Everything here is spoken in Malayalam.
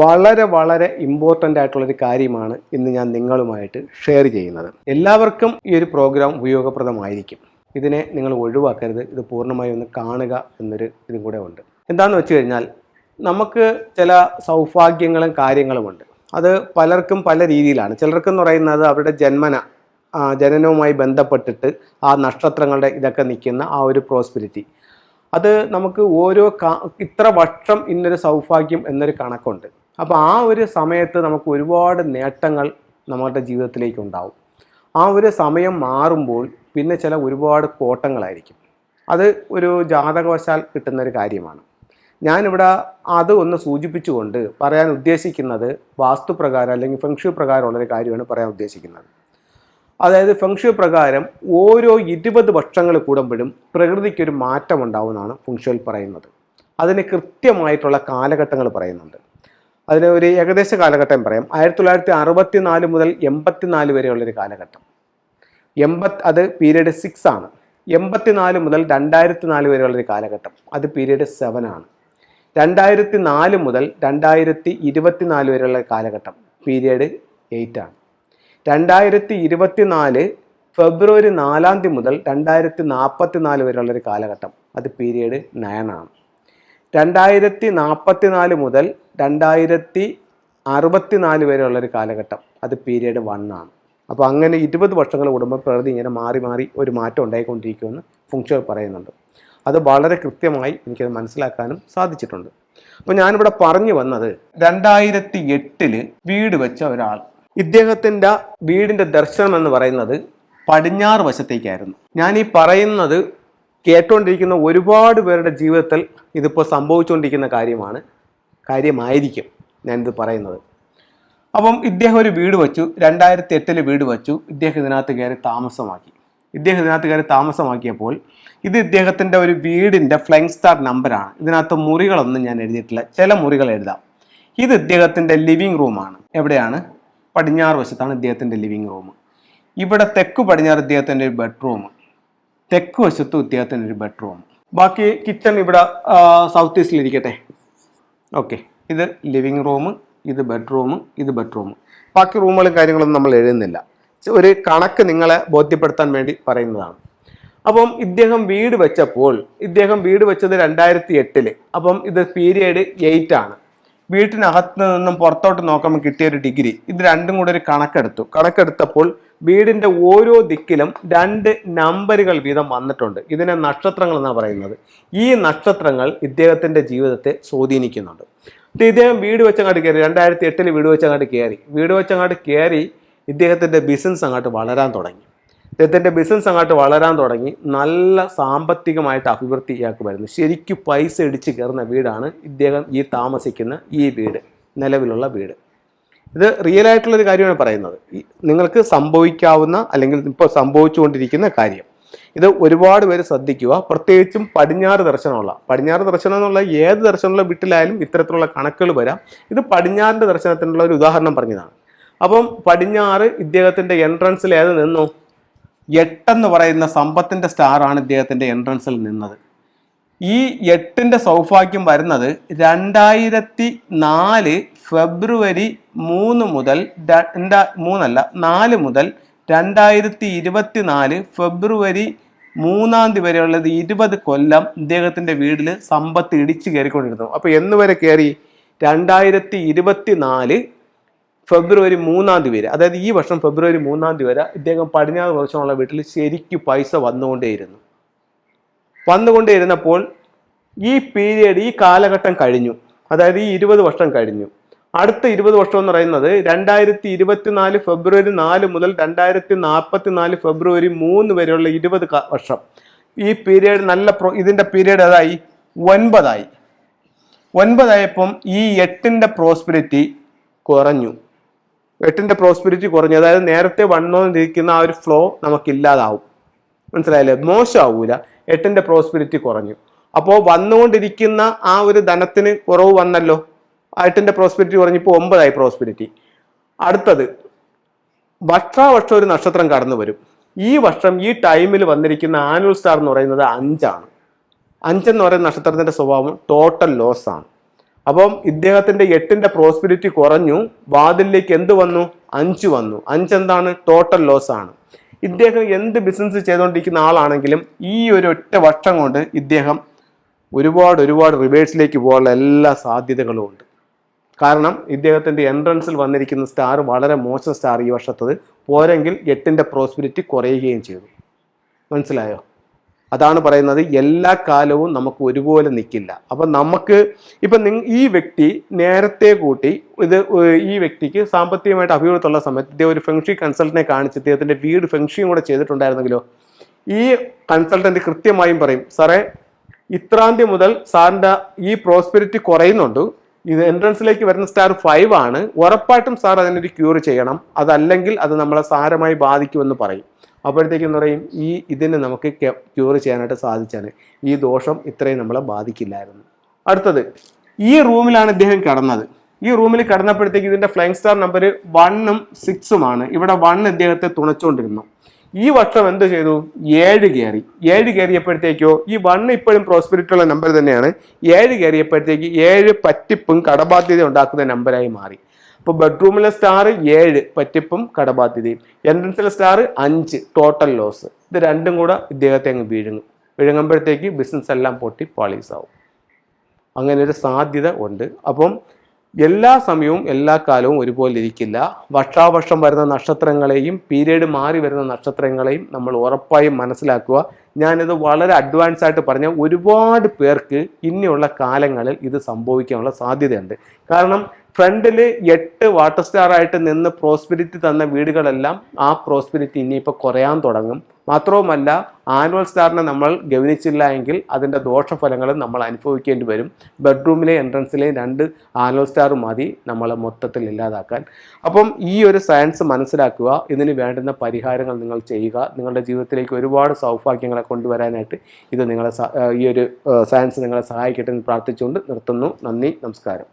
വളരെ വളരെ ഇമ്പോർട്ടന്റ് ആയിട്ടുള്ളൊരു കാര്യമാണ് ഇന്ന് ഞാൻ നിങ്ങളുമായിട്ട് ഷെയർ ചെയ്യുന്നത്. എല്ലാവർക്കും ഈ ഒരു പ്രോഗ്രാം ഉപയോഗപ്രദമായിരിക്കും. ഇതിനെ നിങ്ങൾ ഒഴിവാക്കരുത്. ഇത് പൂർണമായി ഒന്ന് കാണുക എന്നൊരു ഇതും കൂടെ ഉണ്ട്. എന്താണെന്ന് വെച്ച് കഴിഞ്ഞാൽ നമുക്ക് ചില സൗഭാഗ്യങ്ങളും കാര്യങ്ങളുമുണ്ട് അത് പലർക്കും പല രീതിയിലാണ്. ചിലർക്കെന്ന് പറയുന്നത് അവരുടെ ജന്മന ജനനവുമായി ബന്ധപ്പെട്ടിട്ട് ആ നക്ഷത്രങ്ങളുടെ ഇതൊക്കെ നിൽക്കുന്ന ആ ഒരു പ്രോസ്പിരിറ്റി അത് നമുക്ക് ഓരോ ഇത്ര വർഷം ഇന്നൊരു സൗഭാഗ്യം എന്നൊരു കണക്കുണ്ട്. അപ്പോൾ ആ ഒരു സമയത്ത് നമുക്ക് ഒരുപാട് നേട്ടങ്ങൾ നമ്മളുടെ ജീവിതത്തിലേക്ക് ഉണ്ടാവും. ആ ഒരു സമയം മാറുമ്പോൾ പിന്നെ ചില ഒരുപാട് കോട്ടങ്ങളായിരിക്കും. അത് ഒരു ജാതകവശാൽ കിട്ടുന്ന ഒരു കാര്യമാണ്. ഞാനിവിടെ അത് ഒന്ന് സൂചിപ്പിച്ചുകൊണ്ട് പറയാൻ ഉദ്ദേശിക്കുന്നത് വാസ്തുപ്രകാരം അല്ലെങ്കിൽ ഫെങ്ഷു പ്രകാരമുള്ളൊരു കാര്യമാണ് പറയാൻ ഉദ്ദേശിക്കുന്നത്. അതായത് ഫെങ്ഷു പ്രകാരം ഓരോ ഇരുപത് വർഷങ്ങൾ കൂടുമ്പോഴും പ്രകൃതിക്കൊരു മാറ്റം ഉണ്ടാവുമെന്നാണ് ഫെങ്ഷുവിൽ പറയുന്നത്. അതിന് കൃത്യമായിട്ടുള്ള കാലഘട്ടങ്ങൾ പറയുന്നുണ്ട്. അതിന് ഒരു ഏകദേശ കാലഘട്ടം പറയാം. ആയിരത്തി തൊള്ളായിരത്തി അറുപത്തി നാല് മുതൽ എൺപത്തിനാല് വരെയുള്ളൊരു കാലഘട്ടം. എൺപത് അത് പീരീഡ് സിക്സ് ആണ്. എൺപത്തിനാല് മുതൽ രണ്ടായിരത്തി നാല് വരെയുള്ളൊരു കാലഘട്ടം. അത് പീരീഡ് സെവൻ ആണ്. രണ്ടായിരത്തി നാല് മുതൽ രണ്ടായിരത്തി ഇരുപത്തിനാല് വരെയുള്ള കാലഘട്ടം പീരീഡ് എയ്റ്റ് ആണ്. രണ്ടായിരത്തി ഇരുപത്തിനാല് ഫെബ്രുവരി നാലാം തീയതി മുതൽ രണ്ടായിരത്തി നാൽപ്പത്തി നാല് വരെയുള്ളൊരു കാലഘട്ടം. അത് പീരീഡ് നയൻ ആണ്. രണ്ടായിരത്തി നാൽപ്പത്തി നാല് മുതൽ രണ്ടായിരത്തി അറുപത്തിനാല് വരെയുള്ളൊരു കാലഘട്ടം. അത് പീരീഡ് വൺ ആണ്. അപ്പോൾ അങ്ങനെ ഇരുപത് വർഷങ്ങൾ കൂടുമ്പോൾ പ്രകൃതി ഇങ്ങനെ മാറി മാറി ഒരു മാറ്റം ഉണ്ടായിക്കൊണ്ടിരിക്കുമെന്ന് ഫുങ്ഷോ പറയുന്നുണ്ട്. അത് വളരെ കൃത്യമായി എനിക്കത് മനസ്സിലാക്കാനും സാധിച്ചിട്ടുണ്ട്. അപ്പോൾ ഞാനിവിടെ പറഞ്ഞു വന്നത് രണ്ടായിരത്തി എട്ടിൽ വീട് വെച്ച ഒരാൾ. ഇദ്ദേഹത്തിന്റെ വീടിന്റെ ദർശനം എന്ന് പറയുന്നത് പടിഞ്ഞാറ് വശത്തേക്കായിരുന്നു. ഞാൻ ഈ പറയുന്നത് കേട്ടുകൊണ്ടിരിക്കുന്ന ഒരുപാട് പേരുടെ ജീവിതത്തിൽ ഇതിപ്പോൾ സംഭവിച്ചുകൊണ്ടിരിക്കുന്ന കാര്യമാണ്. കാര്യമായിരിക്കും ഞാനിത് പറയുന്നത്. അപ്പം ഇദ്ദേഹം ഒരു വീട് വെച്ചു. രണ്ടായിരത്തി എട്ടിൽ വീട് വെച്ചു. ഇദ്ദേഹം ഇതിനകത്ത് കയറി താമസമാക്കി. ഇദ്ദേഹം ഇതിനകത്ത് കയറി താമസമാക്കിയപ്പോൾ ഇത് ഇദ്ദേഹത്തിന്റെ ഒരു വീടിന്റെ ഫ്ലൈങ് സ്റ്റാർ നമ്പറാണ് ഇതിനകത്ത് മുറികളൊന്നും ഞാൻ എഴുതിയിട്ടില്ല. ചില മുറികൾ എഴുതാം. ഇത് ഇദ്ദേഹത്തിന്റെ ലിവിങ് റൂമാണ് എവിടെയാണ്? പടിഞ്ഞാറ് വശത്താണ് ഇദ്ദേഹത്തിന്റെ ലിവിങ് റൂം ഇവിടെ തെക്ക് പടിഞ്ഞാറ് ഇദ്ദേഹത്തിന്റെ ഒരു ബെഡ്റൂം തെക്ക് വശത്തും ഇദ്ദേഹത്തിന്റെ ഒരു ബെഡ്റൂം ബാക്കി കിച്ചൺ ഇവിടെ സൗത്ത് ഈസ്റ്റിൽ ഇരിക്കട്ടെ. ഓക്കെ. ഇത് ലിവിങ് റൂം ഇത് ബെഡ്റൂം ഇത് ബെഡ്റൂം. ബാക്കി റൂമുകളും കാര്യങ്ങളൊന്നും നമ്മൾ എഴുതുന്നില്ല. ഒരു കണക്ക് നിങ്ങളെ ബോധ്യപ്പെടുത്താൻ വേണ്ടി പറയുന്നതാണ്. അപ്പം ഇദ്ദേഹം വീട് വെച്ചപ്പോൾ ഇദ്ദേഹം വീട് വെച്ചത് രണ്ടായിരത്തി എട്ടിൽ അപ്പം ഇത് പീരിയഡ് എയ്റ്റ് ആണ്. വീട്ടിനകത്ത് നിന്നും പുറത്തോട്ട് നോക്കുമ്പോൾ കിട്ടിയ ഒരു ഡിഗ്രി. ഇത് രണ്ടും കൂടെ ഒരു കണക്കെടുത്തു. കണക്കെടുത്തപ്പോൾ വീടിന്റെ ഓരോ ദിക്കിലും രണ്ട് നമ്പറുകൾ വീതം വന്നിട്ടുണ്ട്. ഇതിനെ നക്ഷത്രങ്ങൾ എന്നാണ് പറയുന്നത്. ഈ നക്ഷത്രങ്ങൾ ഇദ്ദേഹത്തിന്റെ ജീവിതത്തെ സ്വാധീനിക്കുന്നുണ്ട്. ഇദ്ദേഹം വീട് വെച്ചങ്ങാട്ട് കയറി രണ്ടായിരത്തി എട്ടിൽ വീട് വെച്ചങ്ങാട്ട് കയറി. വീട് വെച്ചങ്ങാട്ട് കയറി ഇദ്ദേഹത്തിന്റെ ബിസിനസ് അങ്ങോട്ട് വളരാൻ തുടങ്ങി. ഇദ്ദേഹത്തിന്റെ ബിസിനസ് അങ്ങോട്ട് വളരാൻ തുടങ്ങി. നല്ല സാമ്പത്തികമായിട്ട് അഭിവൃദ്ധി ഇയാൾക്ക് വരുന്നു. ശരിക്കും പൈസ ഇടിച്ച് കയറുന്ന വീടാണ് ഇദ്ദേഹം ഈ താമസിക്കുന്ന ഈ വീട് നിലവിലുള്ള വീട്. ഇത് റിയൽ ആയിട്ടുള്ള ഒരു കാര്യമാണ് പറയുന്നത്. നിങ്ങൾക്ക് സംഭവിക്കാവുന്ന അല്ലെങ്കിൽ ഇപ്പോൾ സംഭവിച്ചുകൊണ്ടിരിക്കുന്ന കാര്യം. ഇത് ഒരുപാട് പേര് ശ്രദ്ധിക്കുക. പ്രത്യേകിച്ചും പടിഞ്ഞാറ് ദർശനമുള്ള. പടിഞ്ഞാറ് ദർശനം എന്നുള്ള ഏത് ദർശനമുള്ള വീട്ടിലായാലും ഇത്തരത്തിലുള്ള കണക്കുകൾ വരാം. ഇത് പടിഞ്ഞാറിന്റെ ദർശനത്തിനുള്ള ഒരു ഉദാഹരണം പറഞ്ഞതാണ്. അപ്പം പടിഞ്ഞാറ് ഇദ്ദേഹത്തിന്റെ എൻട്രൻസിൽ ഏത് നിന്നു? എട്ടെന്ന് പറയുന്ന സമ്പത്തിന്റെ സ്റ്റാറാണ് ഇദ്ദേഹത്തിന്റെ എൻട്രൻസിൽ നിന്നത്. ഈ എട്ടിന്റെ സൗഭാഗ്യം വരുന്നത് രണ്ടായിരത്തി നാല് ഫെബ്രുവരി മൂന്ന് മുതൽ രണ്ടാ മൂന്നല്ല നാല് മുതൽ രണ്ടായിരത്തി ഇരുപത്തി നാല് ഫെബ്രുവരി മൂന്നാം തീയതി വരെയുള്ളത് ഇരുപത് കൊല്ലം ഇദ്ദേഹത്തിന്റെ വീട്ടിൽ സമ്പത്ത് ഇടിച്ചു കയറിക്കൊണ്ടിരുന്നു. അപ്പോൾ എന്ന് വരെ കയറി രണ്ടായിരത്തി ഇരുപത്തി നാല് ഫെബ്രുവരി മൂന്നാം തീയതി വരെ അതായത് ഈ വർഷം ഫെബ്രുവരി മൂന്നാം തീയതി വരെ ഇദ്ദേഹം പടിഞ്ഞാറ് വർഷമുള്ള വീട്ടിൽ ശരിക്കും പൈസ വന്നുകൊണ്ടേയിരുന്നു. വന്നുകൊണ്ടേയിരുന്നപ്പോൾ ഈ പീരിയഡ് ഈ കാലഘട്ടം കഴിഞ്ഞു. അതായത് ഈ ഇരുപത് വർഷം കഴിഞ്ഞു. അടുത്ത ഇരുപത് വർഷം എന്ന് പറയുന്നത് രണ്ടായിരത്തി ഇരുപത്തിനാല് ഫെബ്രുവരി നാല് മുതൽ രണ്ടായിരത്തി നാൽപ്പത്തി നാല് ഫെബ്രുവരി മൂന്ന് വരെയുള്ള ഇരുപത് വർഷം. ഈ പീരിയഡ് നല്ല പ്രോ ഇതിന്റെ പീരിയഡ് ഏതായി? ഒൻപതായി. ഒൻപതായപ്പം ഈ എട്ടിന്റെ പ്രോസ്പിരിറ്റി കുറഞ്ഞു. എട്ടിന്റെ പ്രോസ്പിരിറ്റി കുറഞ്ഞു. അതായത് നേരത്തെ വന്നുകൊണ്ടിരിക്കുന്ന ആ ഒരു ഫ്ലോ നമുക്കില്ലാതാവും. മനസ്സിലായില്ലേ? മോശമാവൂല. എട്ടിന്റെ പ്രോസ്പിരിറ്റി കുറഞ്ഞു. അപ്പോൾ വന്നുകൊണ്ടിരിക്കുന്ന ആ ഒരു ധനത്തിന് കുറവ് വന്നല്ലോ. എട്ടിന്റെ പ്രോസ്പിരിറ്റി കുറഞ്ഞപ്പോൾ ഒമ്പതായി പ്രോസ്പിരിറ്റി അടുത്തത് വർഷാവർഷം ഒരു നക്ഷത്രം കടന്നു വരും. ഈ വർഷം ഈ ടൈമിൽ വന്നിരിക്കുന്ന ആനുവൽ സ്റ്റാർ എന്ന് പറയുന്നത് അഞ്ചാണ്. അഞ്ചെന്ന് പറയുന്ന നക്ഷത്രത്തിന്റെ സ്വഭാവം ടോട്ടൽ ലോസ് ആണ്. അപ്പം ഇദ്ദേഹത്തിന്റെ എട്ടിന്റെ പ്രോസ്പിരിറ്റി കുറഞ്ഞു. വാതിലിലേക്ക് എന്ത് വന്നു? അഞ്ച് വന്നു. അഞ്ചെന്താണ്? ടോട്ടൽ ലോസ് ആണ്. ഇദ്ദേഹം എന്ത് ബിസിനസ് ചെയ്തുകൊണ്ടിരിക്കുന്ന ആളാണെങ്കിലും ഈ ഒരു ഒറ്റ വർഷം കൊണ്ട് ഇദ്ദേഹം ഒരുപാട് ഒരുപാട് റിവേഴ്സിലേക്ക് പോകാനുള്ള എല്ലാ സാധ്യതകളും ഉണ്ട്. കാരണം ഇദ്ദേഹത്തിന്റെ എൻട്രൻസിൽ വന്നിരിക്കുന്ന സ്റ്റാർ വളരെ മോശം സ്റ്റാർ ഈ വർഷത്തത്. പോരെങ്കിൽ എട്ടിന്റെ പ്രോസ്പിരിറ്റി കുറയുകയും ചെയ്തു. മനസ്സിലായോ? അതാണ് പറയുന്നത് എല്ലാ കാലവും നമുക്ക് ഒരുപോലെ നിൽക്കില്ല അപ്പം നമുക്ക് ഇപ്പം നിങ്ങ ഈ വ്യക്തി നേരത്തെ കൂട്ടി ഇത് ഈ വ്യക്തിക്ക് സാമ്പത്തികമായിട്ട് അഭിവൃദ്ധിയുള്ള സമയത്ത് ഇദ്ദേഹം ഒരു ഫെങ്ഷി കൺസൾട്ടനെ കാണിച്ച് ഇദ്ദേഹത്തിന്റെ വീട് ഫെങ്ഷിയും കൂടെ ചെയ്തിട്ടുണ്ടായിരുന്നെങ്കിലോ ഈ കൺസൾട്ടന്റ് കൃത്യമായും പറയും സാറേ ഇത്രാം തീയതി മുതൽ സാറിന്റെ ഈ പ്രോസ്പെരിറ്റി കുറയുന്നുണ്ട്. ഇത് എൻട്രൻസിലേക്ക് വരുന്ന സ്റ്റാർ ഫൈവ് ആണ്. ഉറപ്പായിട്ടും സാർ അതിനൊരു ക്യൂർ ചെയ്യണം. അതല്ലെങ്കിൽ അത് നമ്മളെ സാരമായി ബാധിക്കുമെന്ന് പറയും. അപ്പോഴത്തേക്കും പറയും ഈ ഇതിന് നമുക്ക് ക്യൂർ ചെയ്യാനായിട്ട് സാധിച്ചാണ്. ഈ ദോഷം ഇത്രയും നമ്മളെ ബാധിക്കില്ലായിരുന്നു. അടുത്തത് ഈ റൂമിലാണ് ഇദ്ദേഹം കിടന്നത്. ഈ റൂമിൽ കിടന്നപ്പോഴത്തേക്ക് ഇതിന്റെ ഫ്ലൈങ് സ്റ്റാർ നമ്പർ വണ്ണും സിക്സുമാണ് ഇവിടെ വൺ ഇദ്ദേഹത്തെ തുണച്ചുകൊണ്ടിരുന്നു. ഈ വർഷം എന്ത് ചെയ്തു? ഏഴ് കയറി. ഏഴ് കയറിയപ്പോഴത്തേക്കോ ഈ വണ്ണ് ഇപ്പോഴും പ്രോസ്പെരിറ്റി ഉള്ള നമ്പർ തന്നെയാണ്. ഏഴ് കയറിയപ്പോഴത്തേക്ക് ഏഴ് പറ്റിപ്പും കടബാധ്യത ഉണ്ടാക്കുന്ന നമ്പറായി മാറി. അപ്പോൾ ബെഡ്റൂമിലെ സ്റ്റാർ ഏഴ് പറ്റിപ്പും കടബാധ്യതയും. എൻട്രൻസിലെ സ്റ്റാർ അഞ്ച് ടോട്ടൽ ലോസ് ഇത് രണ്ടും കൂടെ ഇദ്ദേഹത്തെ അങ്ങ് വീഴുങ്ങും. വിഴുങ്ങുമ്പോഴത്തേക്ക് ബിസിനസ് എല്ലാം പൊട്ടി പാളീസാവും അങ്ങനെ ഒരു സാധ്യത ഉണ്ട്. അപ്പം എല്ലാ സമയവും എല്ലാ കാലവും ഒരുപോലെ ഇരിക്കില്ല. വർഷാവർഷം വരുന്ന നക്ഷത്രങ്ങളെയും പീരീഡ് മാറി വരുന്ന നക്ഷത്രങ്ങളെയും നമ്മൾ ഉറപ്പായും മനസ്സിലാക്കുക. ഞാനിത് വളരെ അഡ്വാൻസ് ആയിട്ട് പറഞ്ഞ ഒരുപാട് പേർക്ക് ഇനിയുള്ള കാലങ്ങളിൽ ഇത് സംഭവിക്കാനുള്ള സാധ്യതയുണ്ട്. കാരണം ഫ്രണ്ടിൽ എട്ട് വാട്ടർ സ്റ്റാർ ആയിട്ട് നിന്ന് പ്രോസ്പിരിറ്റി തന്ന വീടുകളെല്ലാം ആ പ്രോസ്പിരിറ്റി ഇനിയിപ്പോൾ കുറയാൻ തുടങ്ങും. മാത്രവുമല്ല ആനുവൽ സ്റ്റാറിനെ നമ്മൾ ഗവനിച്ചില്ല എങ്കിൽ അതിന്റെ ദോഷഫലങ്ങൾ നമ്മൾ അനുഭവിക്കേണ്ടി വരും. ബെഡ്റൂമിലെ എൻട്രൻസിലെ രണ്ട് ആനുവൽ സ്റ്റാർ മതി നമ്മൾ മൊത്തത്തിൽ ഇല്ലാതാക്കാൻ. അപ്പം ഈ ഒരു സയൻസ് മനസ്സിലാക്കുക ഇതിന് വേണ്ടുന്ന പരിഹാരങ്ങൾ നിങ്ങൾ ചെയ്യുക. നിങ്ങളുടെ ജീവിതത്തിലേക്ക് ഒരുപാട് സൗഭാഗ്യങ്ങളെ കൊണ്ടുവരാനായിട്ട് ഇത് നിങ്ങളെ ഈ ഒരു സയൻസ് നിങ്ങളെ സഹായിക്കട്ടെ എന്ന് പ്രാർത്ഥിച്ചുകൊണ്ട് നിർത്തുന്നു. നന്ദി നമസ്കാരം.